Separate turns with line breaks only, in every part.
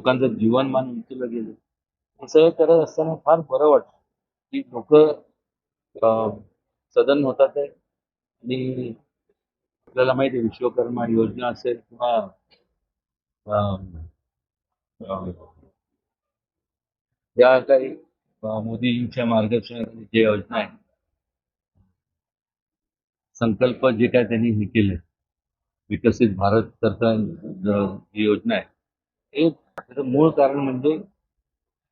लोकांचं जीवनमान उंचलं गेलं हे सगळं करत असताना फार बरं वाटतं की लोक सदन होतात आहे आणि आपल्याला माहिती आहे विश्वकर्मा योजना असेल किंवा या काही मोदीजींच्या मोदींच्या मार्गदर्शनाखाली जे योजना आहे संकल्प जे काय त्यांनी हे केले विकसित भारत सरकार जी योजना आहे एक त्याचं मूळ कारण म्हणजे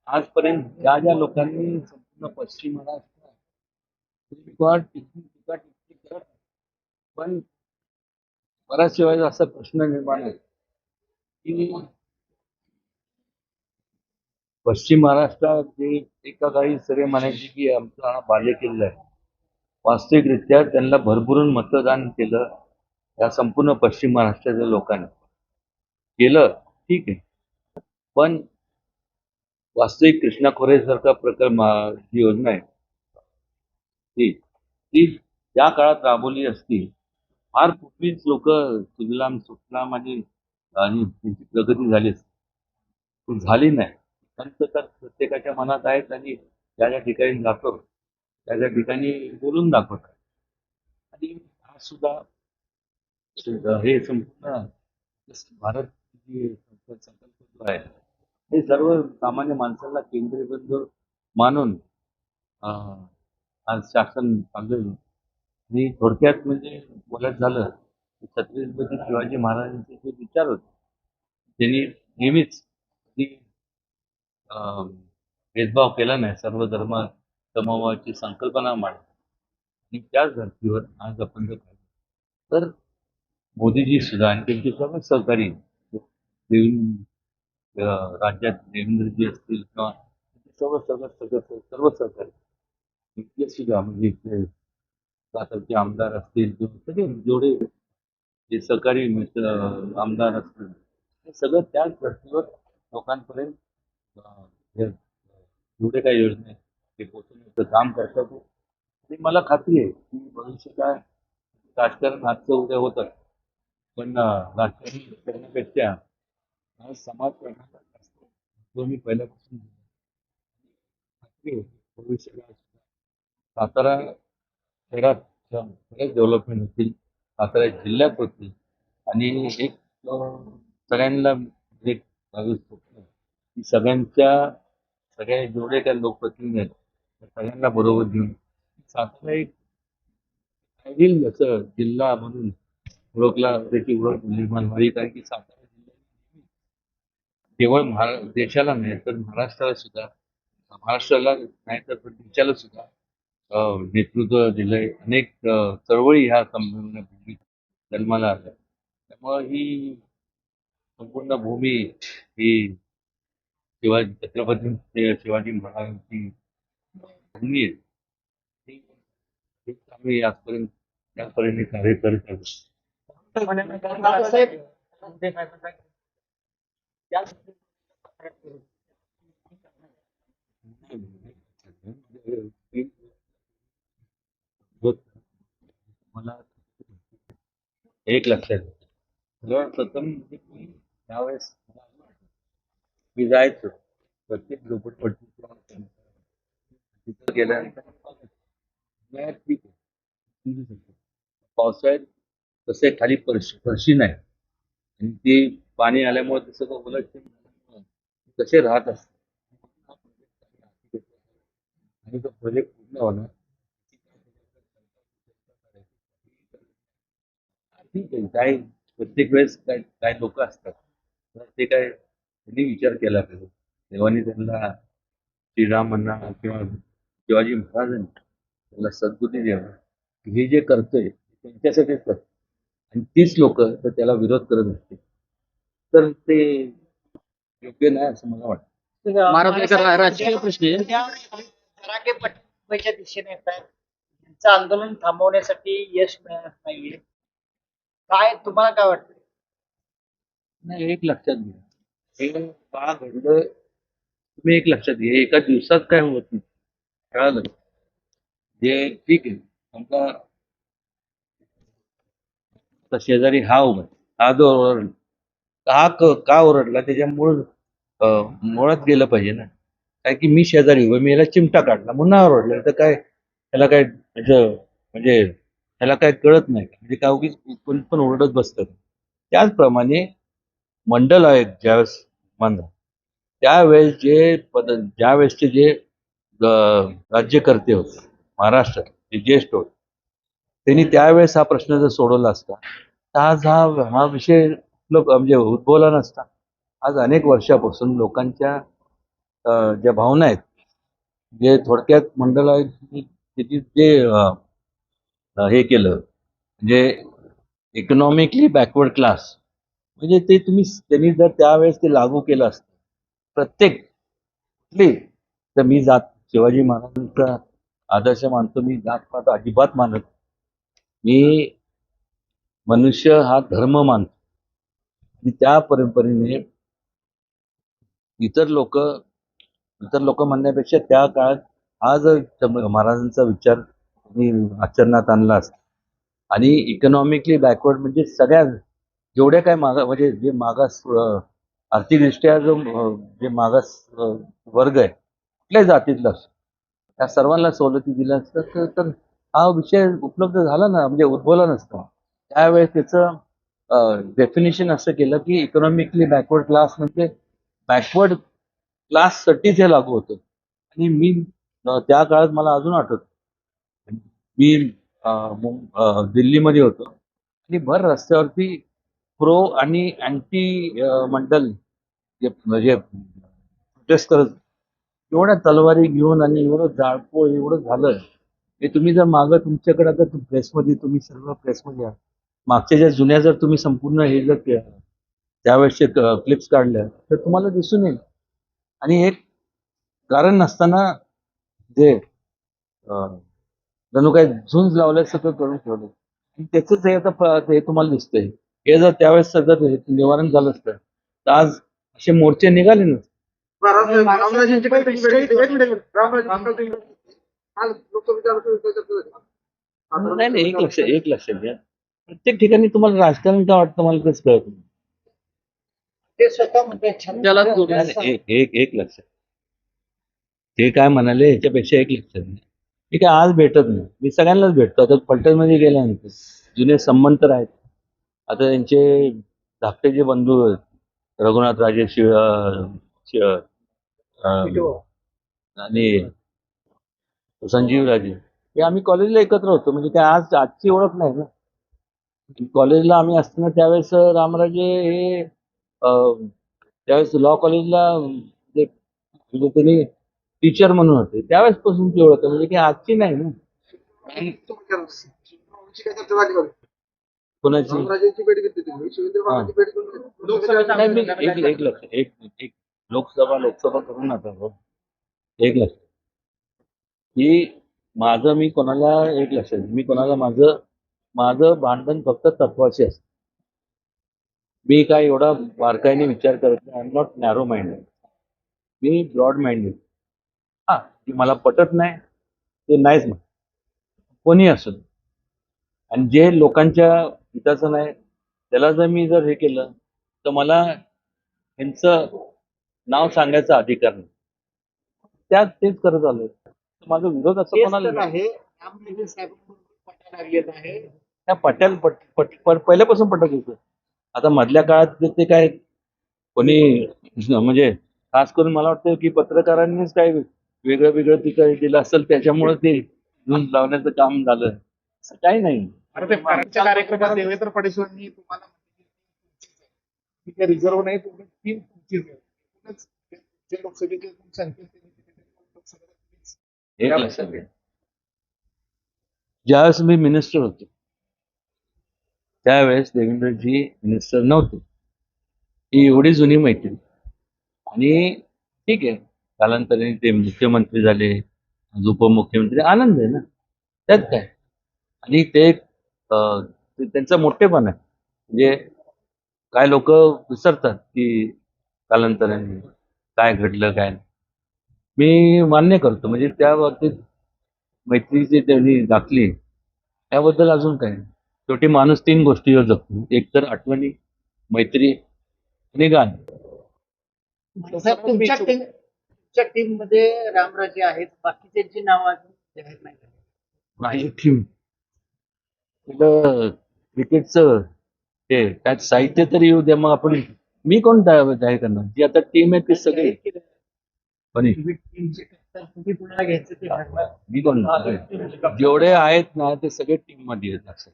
आजपर्यंत ज्या ज्या लोकांनी संपूर्ण पश्चिम महाराष्ट्र टीका टिप्पणी करत पण बऱ्याचशा वेळेस असा प्रश्न निर्माण आहे की पश्चिम महाराष्ट्रात जे एका काही सगळे म्हणायचे की आमचा हा बाल्य किल्ला आहे. वास्तविकरित्या त्यांना भरभरून मतदान केलं या संपूर्ण पश्चिम महाराष्ट्राच्या लोकांनी. केलं ठीक आहे. पण वास्तविक कृष्णा खोरेसारखा प्रकल्प जी योजना आहे. ती ती त्या काळात राबवली असती. फार पूर्वीच लोक सुजलाम सुफलाम आणि आणि त्यांची प्रगती झाली असती. ती झाली नाही. पंत तर प्रत्येकाच्या मनात आहेत आणि ज्या ज्या ठिकाणी जातो त्या ज्या ठिकाणी बोलून दाखवतात आणि हा सुद्धा हे संपूर्ण भारत संकल्प जो आहे हे सर्व सामान्य माणसाला केंद्रीय मानून अं, आज शासन चाललेलं आणि थोडक्यात म्हणजे बोलायचं झालं छत्रपती शिवाजी महाराजांचे जे विचार होते त्यांनी नेहमीच अं, भेदभाव केला नाही. सर्व धर्म समभावाची संकल्पना मांडली. आणि त्याच धर्तीवर आज आपण जर तर मोदीजी सुद्धा आणि त्यांचे सर्व सहकारी देवेंद्र राज्यात देवेंद्रजी असतील किंवा सर्व सगळं सगळं सर्व सहकारी. सुद्धा म्हणजे इथले सातारचे आमदार असतील सगळे जेवढे जे सहकारी मित्र आमदार असतील हे सगळं त्याच धर्तीवर लोकांपर्यंत हे, जेवढे काही योजना आहेत ते पोचवण्याचं काम करतात. आणि मला खात्री आहे की भविष्य काय राजकारण आजचं उद्या होतं. पण राजकारण करण्यापेक्षा हा समाज करण्याचा असतो. जो मी पहिल्यापासून खात्री आहे सातारा शहरात बरेच डेव्हलपमेंट होतील. सातारा जिल्ह्यात होतील. आणि एक सगळ्यांना म्हणजे एक नवीन स्वप्न की सगळ्यांच्या सगळ्या जेवढे काही लोकप्रतिनिधी आहेत त्या सगळ्यांना बरोबर घेऊन सातारा एक आयडियल असं जिल्हा म्हणून ओळखला त्याची ओळख निर्माण व्हावी. कारण की सातारा केवळ महारा देशाला नाही तर महाराष्ट्राला सुद्धा महाराष्ट्राला नाही तर देशाला सुद्धा नेतृत्व दिलंय. अनेक चळवळी ह्या संमेलनापूर्वी जन्माला आल्या. त्यामुळं ही संपूर्ण भूमी ही शिवाजी छत्रपती शिवाजी महाराजांची भूमी आहे. आम्ही आजपर्यंत त्यापर्यंत कार्य करत आहोत.
बाळासाहेब
मला एक लक्षात प्रथम त्यावेळेस मी जायचो प्रत्येक झोपडपट्टी तिथं गेल्यानंतर ठीक आहे पावसाळ्यात तसे खाली फरशी फरशी नाही. आणि ते पाणी आल्यामुळे ते सगळं उलट झाल्यामुळं ते कसे राहत असतात आणि तो प्रोजेक्ट पूर्ण होणार. ठीक आहे काय प्रत्येक वेळेस काय काय लोक असतात. तर ते काय त्यांनी विचार केला पाहिजे. देवानी त्यांना श्रीरामांना किंवा शिवाजी महाराजांनी त्याला सद्बुद्धी द्यावा की हे जे करतोय त्यांच्यासाठीच करतो आणि तीच लोक तर त्याला विरोध करत असते तर ते योग्य नाही असं मला वाटतं.
राजकीय प्रश्न आहे?
दिशेने येत आहेत. त्यांचं आंदोलन थांबवण्यासाठी यश मिळत नाहीये. काय तुम्हाला काय वाटतं?
नाही एक लक्षात घ्या. हे का घडलं? तुम्ही एक लक्षात घ्या. एका दिवसात काय होत नाही. कळालं? जे ठीक आहे. समजा शेजारी हा उभा. हा जो हा क- का ओरडला? त्याच्या मूळ मुळात गेलं पाहिजे ना. काय की मी शेजारी उभं मी याला चिमटा काढला. म्हणून ओरडला ओरडलं. तर काय त्याला काय म्हणजे त्याला काय कळत नाही. म्हणजे काय उगीच कोणी पण ओरडत बसतं. त्याचप्रमाणे मंडल आहेत ज्यावेळेस मानला त्यावेळेस जे पद ज्यावेळेसचे जे राज्यकर्ते होते महाराष्ट्रात जे ज्येष्ठ होते त्यांनी त्यावेळेस हा प्रश्न जर सोडवला असता तर आज हा हा विषय लोक म्हणजे उद्भवला नसता. आज अनेक वर्षापासून लोकांच्या ज्या भावना आहेत जे थोडक्यात मंडळ आहेत त्याची जे हे केलं म्हणजे इकॉनॉमिकली बॅकवर्ड क्लास म्हणजे ते तुम्ही त्यांनी जर त्यावेळेस ते लागू केलं असतं प्रत्येक कुठली तर मी जात शिवाजी महाराजांचा आदर्श मानतो मी जात पात अजिबात मानत मी मनुष्य हा धर्म मानतो. आणि त्या परंपरेने इतर लोक इतर लोक म्हणण्यापेक्षा त्या काळात हा महाराजांचा विचार मी आचरणात आणला असता आणि इकॉनॉमिकली बॅकवर्ड म्हणजे सगळ्या जेवढ्या काय मागा म्हणजे जे मागास आर्थिकदृष्ट्या जो जे मागास वर्ग आहे कुठल्याही जातीतला असतो त्या सर्वांना सवलती दिल्या असतात तर हा विषय उपलब्ध झाला ना म्हणजे उद्भवला नसतो. त्यावेळेस त्याचं डेफिनेशन असं केलं की इकॉनॉमिकली बॅकवर्ड क्लास म्हणजे बॅकवर्ड क्लाससाठीच हे लागू होतं. आणि मी त्या काळात मला अजून आठवत. मी दिल्लीमध्ये होतो. आणि भर रस्त्यावरती प्रो आणि अँटी मंडल जे म्हणजे प्रोटेस्ट करत एवढ्या तलवारी घेऊन आणि एवढं जाळपोळ एवढं झालं हे तुम्ही जर मागं तुमच्याकडे आता प्रेसमध्ये तुम्ही सर्व प्रेसमध्ये आहात. मागच्या ज्या जुन्या जर तुम्ही संपूर्ण हे जर के- त्यावेळेसचे क्लिप्स काढल्या तर तुम्हाला दिसून येईल. आणि एक कारण नसताना जे जणू काही झुंज लावल्यासारखं करून ठेवलं आणि त्याचंच हे आता हे तुम्हाला दिसतंय. हे जर त्यावेळेस सगळं हे निवारण झालं असतं तर आज असे मोर्चे निघाले ना नाही नाही एक लक्ष एक लक्षात घ्या. प्रत्येक ठिकाणी तुम्हाला राजकारण का वाटतं? मला तेच कळत? नाही.
ते स्वतः
नाही,
जोडून
नाही, एक एक एक लक्षात. ते काय म्हणाले ह्याच्यापेक्षा एक लक्षात घ्या ठीक आहे आज भेटत नाही. मी सगळ्यांनाच भेटतो. आता फलटणमध्ये गेल्यानंतर जुने संबंध तर आहेत आता त्यांचे धाकटे जे बंधू आहेत रघुनाथ राजे शिव अं, शिव अं, आणि संजीव राजे. हे आम्ही कॉलेजला एकत्र होतो. म्हणजे काय आज आजची ओळख नाही ना. कॉलेजला आम्ही असताना त्यावेळेस रामराजे हे अं, त्यावेळेस लॉ कॉलेजला जे म्हणजे त्यांनी टीचर म्हणून होते. त्यावेळेसपासून ती ओळख आहे म्हणजे की आजची नाही ना? कोणाची?
रामराजांची भेट घेतली तुम्ही. शिवेंद्र बाबांची भेट घेऊन
नाही मी एक एक लक्ष एक एक लोकसभा लोकसभा करून आता हो. एक लक्ष. की माझं मी कोणाला एक लक्षात मी कोणाला माझं माझं भांडण फक्त तत्वाचे असतं. मी काय एवढा बारकाईने विचार करत नाही. I am not narrow minded me broad minded हा की मला पटत नाही ते नाहीच म्हण कोणी असो. आणि जे लोकांच्या हिताचं नाही त्याला जर मी जर हे केलं तर मला यांचं नाव सांगायचा अधिकार नाही. त्यात तेच करत आलोय. माझा विरोध असं कोणाला.
आहे.
त्या पटेल पट, पट, पट, पहिल्यापासून पटत होतं. आता मधल्या काळात ते- काय कोणी म्हणजे खास करून मला वाटतं की पत्रकारांनीच काय वेगळं वेगळं ती काही दिलं असेल त्याच्यामुळे ते झुंज लावण्याचं काम झालं. असं काही नाही.
अरे ते परमच्या कार्यक्रमात देवेंद्र फडणवीसांनी तुम्हाला रिझर्व्ह नाही तुम्ही तीन. एकूणच जे लोकसभेचे संख्या आहे, ते लोकसभेला तुम्हीच
एक लक्षात घ्या. ज्यावेळेस मी मिनिस्टर होतो त्यावेळेस देवेंद्रजी मिनिस्टर नव्हते. ही एवढी जुनी मैत्री आणि ठीक आहे कालांतराने ते मुख्यमंत्री झाले आज उपमुख्यमंत्री आनंद आहे ना? त्यात काय? आणि ते त्यांचं त्यांचा मोठेपण आहे. म्हणजे काय लोक विसरतात की कालांतराने काय घडलं काय नाही. मी मान्य करतो म्हणजे त्या बाबतीत मैत्री जी त्यांनी दाखली. त्याबद्दल अजून काय? शेवटी माणूस तीन गोष्टीवर जगतो एक तर आठवणी मैत्री आणि गाण.
साहेब तुमच्या टीम तुमच्या टीममध्ये रामराजे आहेत. बाकीच्यांची नावं अजून जाहीर नाही झाली.
माझी टीम तुला क्रिकेटचं ते काय साहित्य तरी येऊ द्या. मग आपण मी कोण जा- जाहीर करणार? जी आता टीम आहे ती सगळी.
जाहीर केलं.
कोणी?
तुम्ही टीमचे कप्तान तुम्ही कुणाला घ्यायचं ते ठरवा.
मी कोण? जेवढे आहेत ना ते सगळे टीममध्ये असं